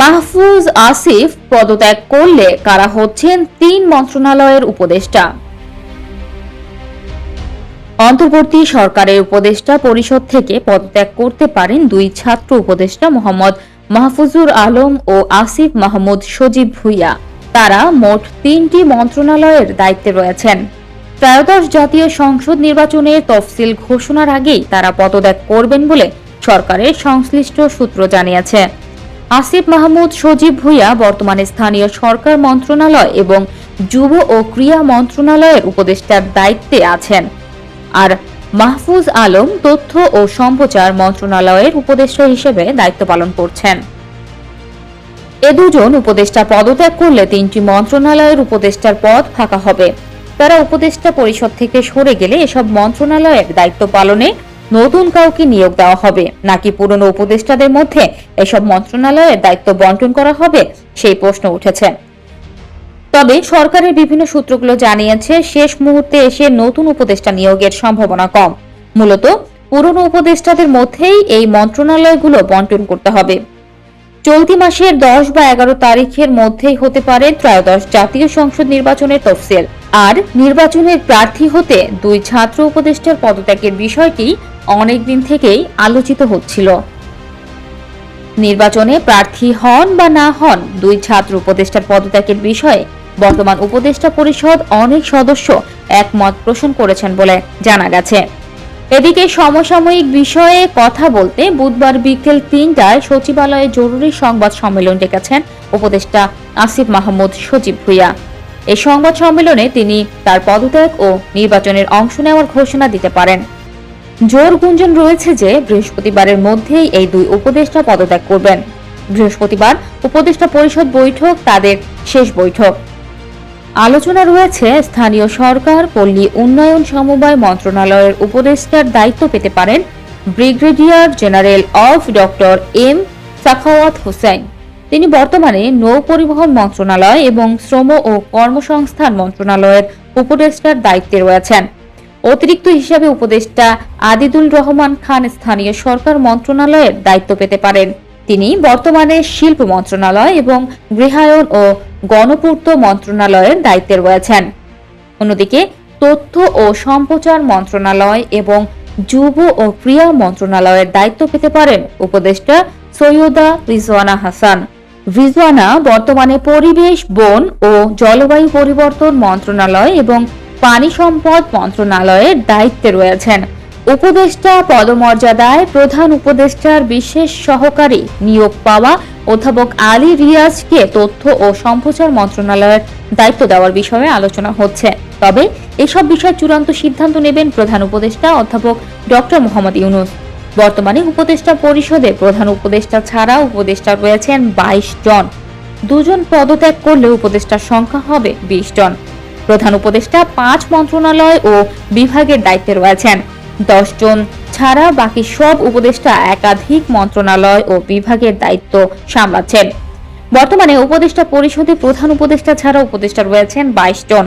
মাহফুজ আসিফ পদত্যাগ করলে কারা হচ্ছেন তিন মন্ত্রণালয়ের উপদেষ্টা। অন্তর্বর্তী সরকারের উপদেষ্টা পরিষদ থেকে পদত্যাগ করতে পারেন দুই ছাত্র উপদেষ্টা মোহাম্মদ মাহফুজুর আলম ও আসিফ মাহমুদ সজীব ভুইয়া। তারা মোট তিনটি মন্ত্রণালয়ের দায়িত্বে রয়েছেন। ত্রয়োদশ জাতীয় সংসদ নির্বাচনের তফসিল ঘোষণার আগেই তারা পদত্যাগ করবেন বলে সরকারের সংশ্লিষ্ট সূত্র জানিয়েছে। আসিফ মাহমুদ সজীব ভুইয়া বর্তমানে স্থানীয় সরকার মন্ত্রণালয় এবং যুব ও ক্রীড়া মন্ত্রণালয়ের উপদেষ্টার দায়িত্বে আছেন। আর মাহফুজ আলম তথ্য ও সম্প্রচার মন্ত্রণালয়ের উপদেষ্টা হিসেবে দায়িত্ব পালন করছেন। এ দুজন উপদেষ্টা পদত্যাগ করলে তিনটি মন্ত্রণালয়ের উপদেষ্টার পদ ফাঁকা হবে। তারা উপদেষ্টা পরিষদ থেকে সরে গেলে এসব মন্ত্রণালয়ের দায়িত্ব পালনে নতুন কাউকে নিয়োগ দেওয়া হবে। নাকি পুরনো উপদেষ্টাদের মধ্যে এসব মন্ত্রণালয়ের দায়িত্ব বন্টন করা হবে? সেই প্রশ্ন উঠেছে। তবে সরকারের বিভিন্ন সূত্রগুলো জানিয়েছে, শেষ মুহূর্তে এসে নতুন উপদেষ্টা নিয়োগের সম্ভাবনা কম। মূলত, পুরনো উপদেষ্টাদের মধ্যেই এই মন্ত্রণালয়গুলো বন্টন করতে হবে। চলতি মাসের দশ বা এগারো তারিখের মধ্যেই হতে পারে ত্রয়োদশ জাতীয় সংসদ নির্বাচনের তফসিল। আর নির্বাচনের প্রার্থী হতে দুই ছাত্র উপদেষ্টার পদত্যাগের বিষয়টি অনেকদিন থেকেই আলোচিত হচ্ছিল। নির্বাচনে প্রার্থী হন বা না হন দুই ছাত্র উপদেষ্টার পদত্যাগের বিষয়ে বর্তমান উপদেষ্টা পরিষদ অনেক সদস্য একমত পোষণ করেছেন বলে জানা গেছে। এদিকে সমসাময়িক বিষয়ে কথা বলতে বুধবার বিকেল তিনটায় সচিবালয়ে জরুরি সংবাদ সম্মেলন ডেকেছেন উপদেষ্টা আসিফ মাহমুদ সজীব ভুইয়া। এই সংবাদ সম্মেলনে তিনি তার পদত্যাগ ও নির্বাচনের অংশ নেওয়ার ঘোষণা দিতে পারেন। জোর গুঞ্জন রয়েছে যে বৃহস্পতিবারের মধ্যেই এই দুই উপদেষ্টা পদত্যাগ করবেন। বৃহস্পতিবার উপদেষ্টা পরিষদ বৈঠক, তাদের শেষ বৈঠক। আলোচনা রয়েছে স্থানীয় সরকার, পল্লী উন্নয়ন সমবায় মন্ত্রণালয়ের উপদেষ্টার দায়িত্ব পেতে পারেন ব্রিগেডিয়ার জেনারেল অফ ডক্টর এম সাখাওয়াত হোসেন। তিনি বর্তমানে নৌ পরিবহন মন্ত্রণালয় এবং শ্রম ও কর্মসংস্থান মন্ত্রণালয়ের উপদেষ্টার দায়িত্বে রয়েছেন। অতিরিক্ত হিসাবে উপদেষ্টা আদিদুল রহমান খান স্থানীয় সরকার মন্ত্রণালয়ের দায়িত্ব পেতে পারেন। তিনি বর্তমানে শিল্প মন্ত্রণালয় এবং গৃহায়ন ও গণপূর্ত মন্ত্রণালয়ের দায়িত্বে রয়েছেন। অন্যদিকে তথ্য ও সম্প্রচার মন্ত্রণালয় এবং যুব ও ক্রীড়া মন্ত্রণালয়ের দায়িত্ব পেতে পারেন উপদেষ্টা সৈয়দা রিজওয়ানা হাসান। রিজওয়ানা বর্তমানে পরিবেশ, বন ও জলবায়ু পরিবর্তন মন্ত্রণালয় এবং পানি সম্পদ মন্ত্রণালয়ের দায়িত্বে রয়েছেন। উপদেষ্টা পদমর্যাদায় প্রধান উপদেষ্টার বিশেষ সহকারী নিয়োগ পাওয়া অধ্যাপক আলী রিয়াজকে তথ্য ও সম্প্রচার মন্ত্রণালয়ের দায়িত্ব দেওয়ার বিষয়ে আলোচনা হচ্ছে। তবে এসব বিষয়ে চূড়ান্ত সিদ্ধান্ত নেবেন প্রধান উপদেষ্টা অধ্যাপক ডক্টর মোহাম্মদ ইউনুস। বর্তমানে উপদেষ্টা পরিষদে প্রধান উপদেষ্টা ছাড়া উপদেষ্টা রয়েছেন বাইশ জন। দুজন পদত্যাগ করলে উপদেষ্টার সংখ্যা হবে বিশ জন। প্রধান উপদেষ্টা পাঁচ মন্ত্রণালয় ও বিভাগের দায়িত্বে রয়েছেন। দশ জন ছাড়া বাকি সব উপদেষ্টা একাধিক মন্ত্রণালয় ও বিভাগের দায়িত্ব সামলাচ্ছেন। বর্তমানে উপদেষ্টা পরিষদে প্রধান উপদেষ্টা ছাড়া উপদেষ্টা রয়েছেন বাইশ জন।